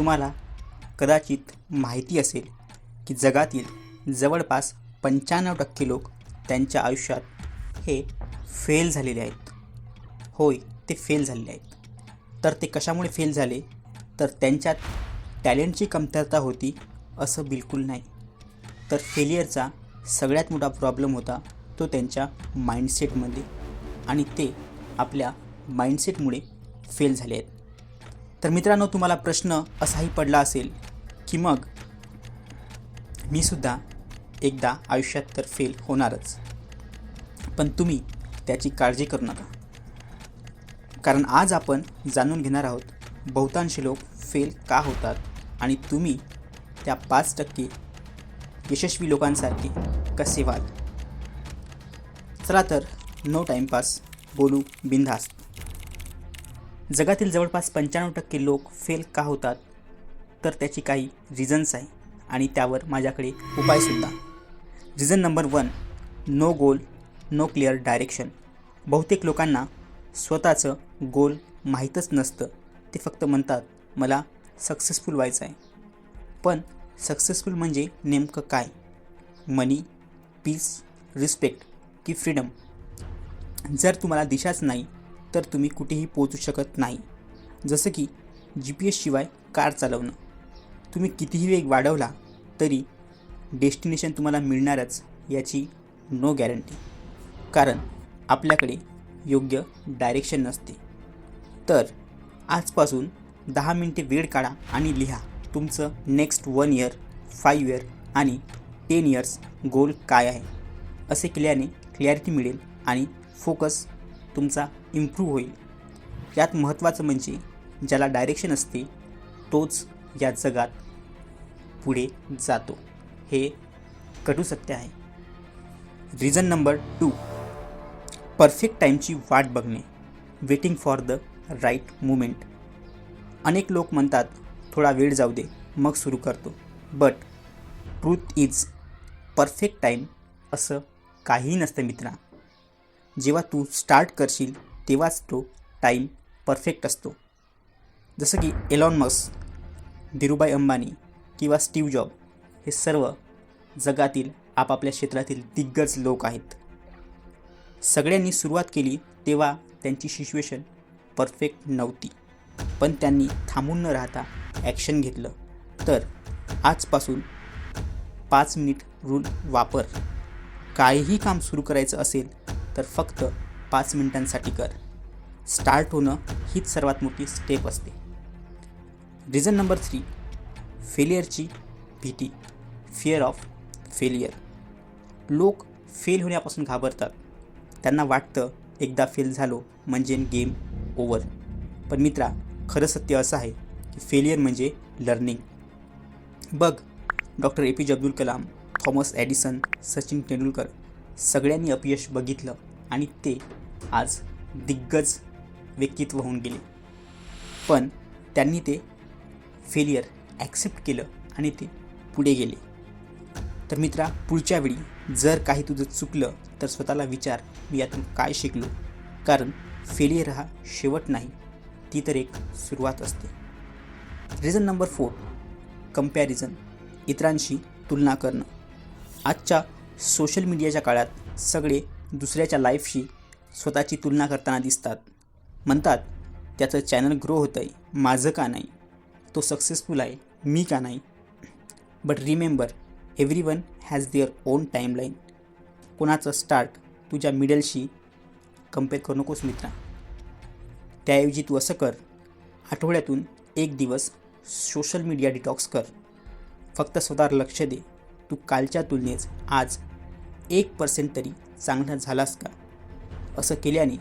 तुम्हाला कदाचित माहिती असेल की जगातील जवळपास पंच्याण्णव टक्के लोक त्यांच्या आयुष्यात हे फेल झालेले आहेत. होय ते फेल झालेले आहेत. तर ते कशामुळे फेल झाले? तर त्यांच्यात टॅलेंटची कमतरता होती असं बिलकुल नाही. तर फेलियरचा सगळ्यात मोठा प्रॉब्लेम होता तो त्यांच्या माइंडसेटमध्ये आणि ते आपल्या माइंडसेटमुळे फेल झाले आहेत. तर मित्रांनो तुम्हाला प्रश्न असाही पडला असेल की मग मी सुद्धा एकदा आयुष्यात तर फेल होणारच. पण तुम्ही त्याची काळजी करू नका. कारण आज आपण जाणून घेणार आहोत बहुतांश लोक फेल का होतात आणि तुम्ही त्या पाच टक्के यशस्वी लोकांसारखे कसे व्हाल? चला तर नो टाईमपास बोलू बिनधास्त. जगातील जवळपास पंच्याण्णव टक्के लोक फेल का होतात तर त्याची काही रिझन्स आहे. आणि त्यावर माझ्याकडे उपायसुद्धा reason number one no goal no clear direction बहुतेक लोकांना स्वतःचं गोल माहीतच नसतं. ते फक्त म्हणतात मला सक्सेसफुल व्हायचं आहे. पण सक्सेसफुल म्हणजे नेमकं काय? मनी पीस रिस्पेक्ट की फ्रीडम जर तुम्हाला दिशाच नाही तर तुम्ही कुठेही पोहोचू शकत नाही. जसं की जी पी एसशिवाय कार चालवणं. तुम्ही कितीही वेग वाढवला तरी डेस्टिनेशन तुम्हाला मिळणारच याची नो गॅरंटी कारण आपल्याकडे योग्य डायरेक्शन नसते. तर आजपासून दहा मिनटे वेळ काढा आणि लिहा तुमचं next one year five year आणि टेन इयर्स गोल काय आहे. असे केल्याने क्लॅरिटी मिळेल आणि फोकस तुमचा इम्प्रूव्ह होईल. यात महत्त्वाचं म्हणजे ज्याला डायरेक्शन असते तोच या जगात पुढे जातो. हे कटू सत्य आहे. रिझन नंबर टू परफेक्ट टाईमची वाट बघणे. Waiting for the right moment अनेक लोक म्हणतात थोडा वेळ जाऊ दे मग सुरू करतो. But truth is perfect time असं काहीही नसतं मित्रा. जेव्हा तू स्टार्ट करशील तेव्हाच तो टाईम परफेक्ट असतो. जसं की एलॉन मस्क धीरूभाई अंबानी किंवा स्टीव जॉब हे सर्व जगातील आपापल्या क्षेत्रातील दिग्गज लोक आहेत. सगळ्यांनी सुरुवात केली तेव्हा त्यांची सिच्युएशन परफेक्ट नव्हती. पण त्यांनी थांबून न राहता ॲक्शन घेतलं. तर आजपासून पाच मिनिट रूल वापर. काहीही काम सुरू करायचं असेल तर फक्त पाच मिनिटांसाठी कर. स्टार्ट होणं हीच सर्वात मोठी स्टेप असते. रिझन नंबर थ्री फेलियरची भीती फिअर ऑफ फेलियर लोक फेल होण्यापासून घाबरतात. त्यांना वाटतं एकदा फेल झालो म्हणजे गेम ओव्हर पण मित्रा खरं सत्य असं आहे की फेलियर म्हणजे लर्निंग बघ doctor A P J Abdul Kalam Thomas Edison Sachin Tendulkar सगळ्यांनी अपयश बघितलं. आणि ते आज दिग्गज व्यक्तित्व होऊन गेले. पण त्यांनी ते फेलियर ॲक्सेप्ट केलं आणि ते पुढे गेले. तर मित्रा पुढच्या वेळी जर काही तुझं चुकलं तर स्वतःला विचार मी यातून काय शिकलो? कारण फेलियर हा शेवट नाही ती तर एक सुरुवात असते. रिझन नंबर फोर कंपॅरिझन इतरांशी तुलना करणं. आजच्या सोशल मीडियाच्या काळात सगळे दुसऱ्याच्या लाईफशी स्वतःची तुलना करताना दिसतात. म्हणतात त्याचं चॅनल ग्रो होतं आहे माझं का नाही? तो सक्सेसफुल आहे. मी का नाही? But remember everyone has their own timeline कोणाचं स्टार्ट तुझ्या मिडलशी कंपेअर करू नकोस मित्रा. त्याऐवजी तू असं कर आठवड्यातून एक दिवस सोशल मीडिया डिटॉक्स कर. फक्त स्वतःवर लक्ष दे. तू कालच्या तुलनेत आज एक पर्सेंट तरी चांगला झालास का? असं केल्याने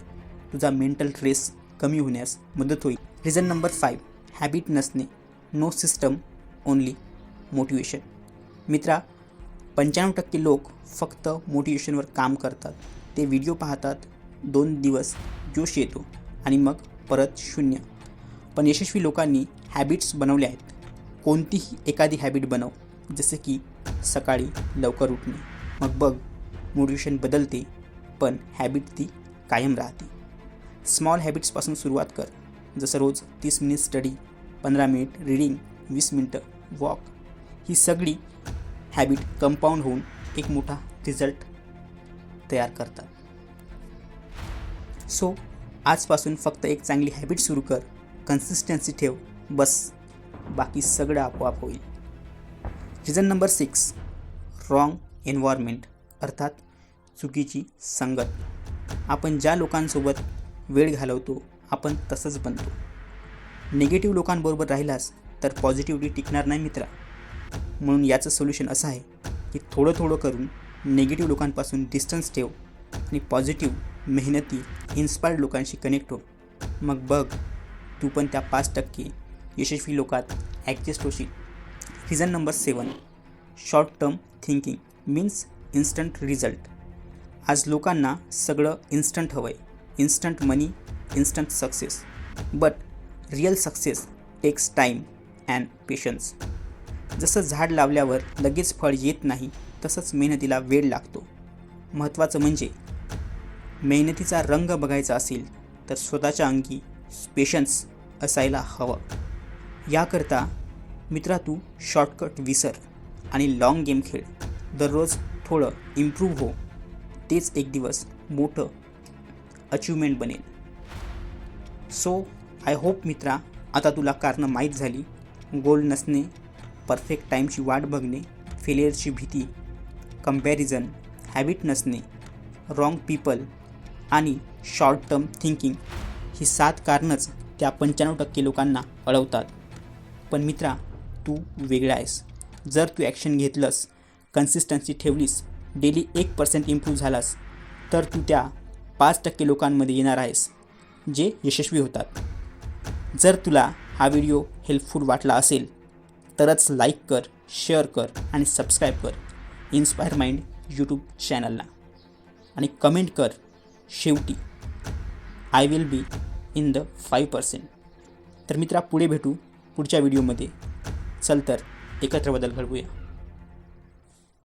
तुझा मेंटल स्ट्रेस कमी होण्यास मदत होईल. रिझन नंबर फाईव्ह हॅबिट नसणे. नो सिस्टम ओनली मोटिवेशन मित्रा पंच्याण्णव टक्के लोक फक्त मोटिवेशनवर काम करतात. ते व्हिडिओ पाहतात दोन दिवस जोश येतो आणि मग परत शून्य. पण यशस्वी लोकांनी हॅबिट्स बनवले आहेत. कोणतीही एखादी हॅबिट बनव जसे की सकाळी लवकर उठणे. मग बघ मोटिवेशन बदलते पण हॅबिट ती कायम राहते. स्मॉल हॅबिट्सपासून सुरुवात कर. जसं रोज तीस मिनिट स्टडी पंधरा मिनिट रीडिंग वीस मिनटं वॉक ही सगळी हॅबिट कंपाऊंड होऊन एक मोठा रिझल्ट तयार करतात. सो आजपासून फक्त एक चांगली हॅबिट सुरू कर. कन्सिस्टन्सी ठेव. बस. बाकी सगळं आपोआप होईल. Reason number six wrong environment अर्थात चुकीची संगत. आपण ज्या लोकांसोबत वेळ घालवतो आपण तसंच बनतो. निगेटिव्ह लोकांबरोबर राहिलास तर पॉझिटिव्हिटी टिकणार नाही मित्रा. म्हणून याचं सोल्युशन असं आहे की थोडं थोडं करून निगेटिव्ह लोकांपासून डिस्टन्स ठेव आणि पॉझिटिव्ह मेहनती इन्स्पायर्ड लोकांशी कनेक्ट हो. मग बघ तू पण त्या पाच टक्के यशस्वी लोकात ॲडजस्ट होशील. Reason number seven short term thinking means instant result आज लोकांना सगळं इन्स्टंट हवं आहे instant money instant success but real success takes time and patience जसं झाड लावल्यावर लगेच फळ येत नाही तसंच मेहनतीला वेळ लागतो. महत्त्वाचं म्हणजे मेहनतीचा रंग बघायचा असेल तर स्वतःच्या अंगी पेशन्स असायला हवं. याकरता मित्रा तू शॉर्टकट विसर आणि लाँग गेम खेळ. दररोज थोडं इम्प्रूव्ह हो. तेच एक दिवस मोठं अचिव्हमेंट बनेल. सो आय होप मित्रा आता तुला कारणं माहीत झाली गोल नसणे परफेक्ट टाईमची वाट बघणे फेलियरची भीती कंपॅरिझन हॅबिट नसणे रॉंग पीपल आणि शॉर्ट टर्म थिंकिंग ही सात कारणंच त्या पंच्याण्णव टक्के लोकांना अडवतात. पण मित्रा तू वेगळा आहेस. जर तू ॲक्शन घेतलंस कन्सिस्टन्सी ठेवलीस डेली एक पर्सेंट इम्प्रूव्ह झालास तर तू त्या पाच टक्के लोकांमध्ये येणार आहेस जे यशस्वी होतात. जर तुला हा व्हिडिओ हेल्पफुल वाटला असेल तरच लाईक कर शेअर कर आणि सबस्क्राईब कर इन्स्पायर माइंड यूट्यूब चॅनलला आणि कमेंट कर शेवटी I will be in the five percent तर मित्रा पुढे भेटू पुढच्या व्हिडिओमध्ये चल तर एकत्र बदल घडवूया.